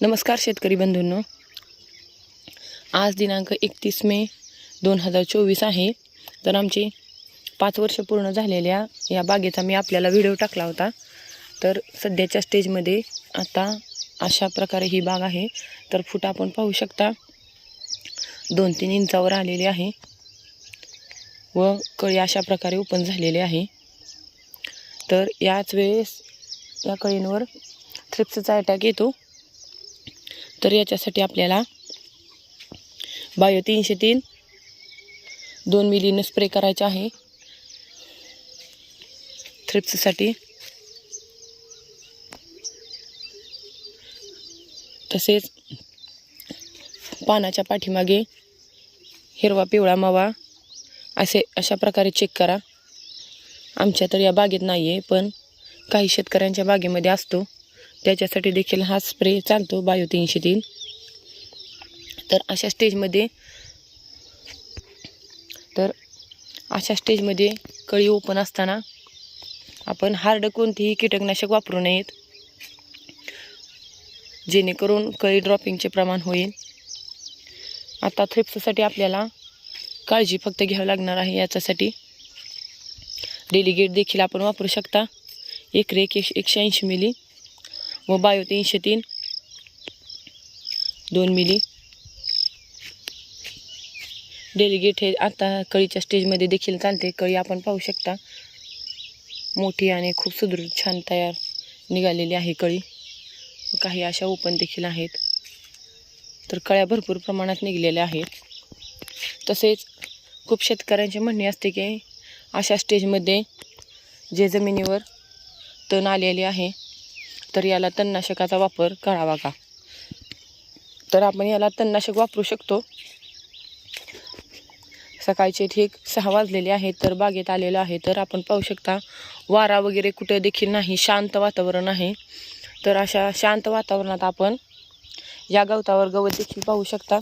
नमस्कार शेतकरी बंधूंनो. आज दिनांक एकतीस मे दोन हजार चोवीस आहे. तर आमची पाच वर्ष पूर्ण झालेल्या या बागेचा मी आपल्याला व्हिडिओ टाकला होता. तर सध्याच्या स्टेजमध्ये आता अशा प्रकारे ही बाग आहे. तर फुट आपण पाहू शकता दोन तीन इंचावर आलेली आहे व कळी अशा प्रकारे ओपन झालेली आहे. तर याच वेळेस या कळींवर थ्रिप्सचा अटॅक येतो. तर याच्यासाठी आपल्याला बायो तीनशे तीन दोन मिलीनं स्प्रे करायचे आहे. थ्रिप्ससाठी तसेच पानाच्या पाठीमागे हिरवा पिवळा मावा असे अशा प्रकारे चेक करा. आमच्या तर या बागेत नाही आहे पण काही शेतकऱ्यांच्या बागेमध्ये असतो. त्याच्यासाठी देखील हा स्प्रे चालतो बायो तीनशे तीन. तर अशा स्टेजमध्ये तर अशा स्टेजमध्ये कळी ओपन असताना आपण हार्ड कोणतेही कीटकनाशक वापरू नयेत. जेणेकरून कळी ड्रॉपिंगचे प्रमाण होईल. आता थ्रिप्ससाठी आपल्याला काळजी फक्त घ्यावी लागणार आहे याच्यासाठी. डेलिगेट देखील आपण वापरू शकता. एक रेक एकशे एकशे ऐंशी मिली. व बायो तीनशे तीन. दोन मिली. डेलिगेट हे आता कळीच्या स्टेजमध्ये देखील चालते. कळी आपण पाहू शकता. मोठी आणि खूप सुदृढ छान तयार निघालेली आहे कळी. काही अशा ओपन देखील आहेत. तर कळ्या भरपूर प्रमाणात निघलेल्या आहेत. तसेच खूप शेतकऱ्यांचे म्हणणे असते की अशा स्टेजमध्ये जे जमिनीवर तण आलेले आहे तर याला तणनाशकाचा वापर करावा का? तर आपण याला तणनाशक वापरू शकतो. सकाळचे ठीक सहा वाजलेले आहेत तर बागेत आलेलं आहे तर आपण पाहू शकता वारा वगैरे कुठे देखील नाही शांत वातावरण आहे. तर अशा शांत वातावरणात आपण या गवतावर गवत देखील पाहू शकता.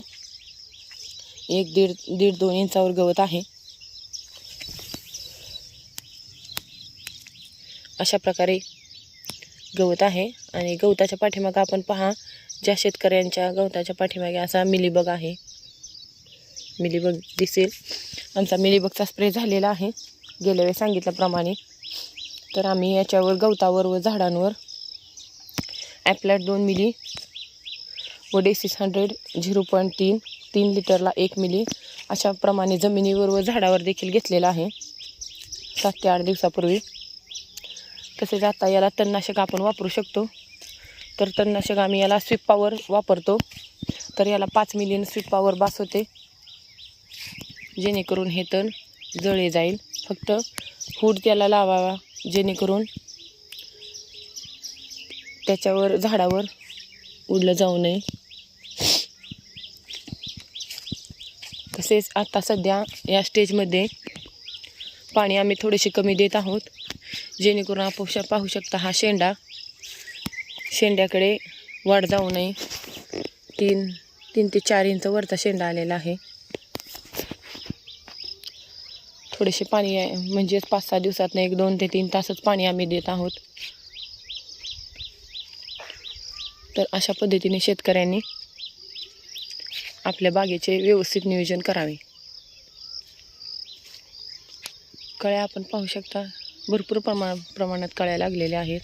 एक दीड दीड दोन इंचावर गवत आहे. अशा प्रकारे गवत आहे आणि गवताच्या पाठीमागं आपण पहा ज्या शेतकऱ्यांच्या गवताच्या पाठीमागे असा मिलीबग आहे. मिलीबग दिसेल. आमचा मिलीबगचा स्प्रे झालेला आहे. गेल्या वेळी सांगितल्याप्रमाणे. तर आम्ही याच्यावर गवतावर व झाडांवर ॲपलॅट दोन मिली व डेसिस हंड्रेड झिरो पॉईंट तीन तीन लिटरला एक मिली अशाप्रमाणे जमिनीवर व झाडावर देखील घेतलेला आहे. सात ते आठ दिवसापूर्वी तसेच आता याला तणनाशक आपण वापरू शकतो. तर तणनाशक आम्ही याला स्वीप पॉवर वापरतो. तर याला पाच मिलियन स्वीप पॉवर बास होते. जेणेकरून हे तण जळे जाईल. फक्त हूड त्याला लावावा जेणेकरून त्याच्यावर झाडावर उडलं जाऊ नये. तसेच आता सध्या या स्टेजमध्ये पाणी आम्ही थोडेसे कमी देत आहोत. जेणेकरून आपण पाहू शकता हा शेंडा. शेंड्याकडे वाढ जाऊ नये. तीन तीन ते चार इंच वरचा शेंडा आलेला आहे. थोडेसे पाणी म्हणजेच पाच सहा दिवसात एक दोन ते तीन तासच पाणी आम्ही देत आहोत. तर अशा पद्धतीने शेतकऱ्यांनी आपल्या बागेचे व्यवस्थित नियोजन करावे. कळ्या आपण पाहू शकता. भरपूर प्रमा प्रमाणात कळायला लागलेल्या आहेत.